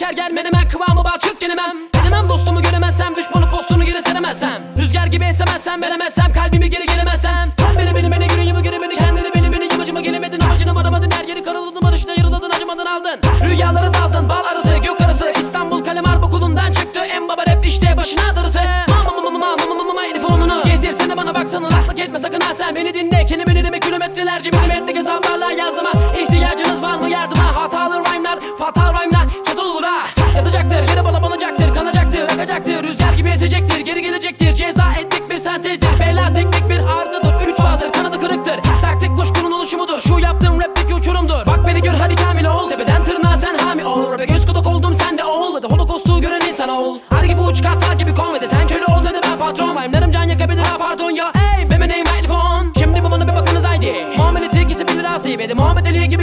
menemen menemen kıvamı balçık gelemem. Gelemem dostumu göremezsem düşmanı postunu geri seremezsem Rüzgar gibi esemezsem veremezsem kalbimi geri gelemezsem. Sen beni beni beni yüreğimi göre beni kendini beni beni yamacıma gelemedin amacını varamadın her yeri karaladın barışta yarıladın acımadan aldın. Rüyaları daldın bal arası gök arası İstanbul kalem harp okulundan çıktı en baba rap işte başına darısı. Getirsene bana baksana laklık etme sakın ha sen. Beni dinle dinleme kilometrelerce milimetrik hesaplarla yazdıma kuşkunun oluşumudur Şu yaptığım rapteki uçurumdur Bak beni gör hadi kamil ol. Tepeden tırnağa sen hami ol. Rap'e göz kulak oldum sen de ol. Hadi holokostu gören insan ol. Ar gibi uç kartal gibi konvede Sen köle ol dedi ben patron Rhyme'larım can yakabilir ha pardon ya. Ey benim name right phone Şimdi bu bana bir bakınız haydi. Muamelesi ikisi bilir asi Muhammed Ali gibi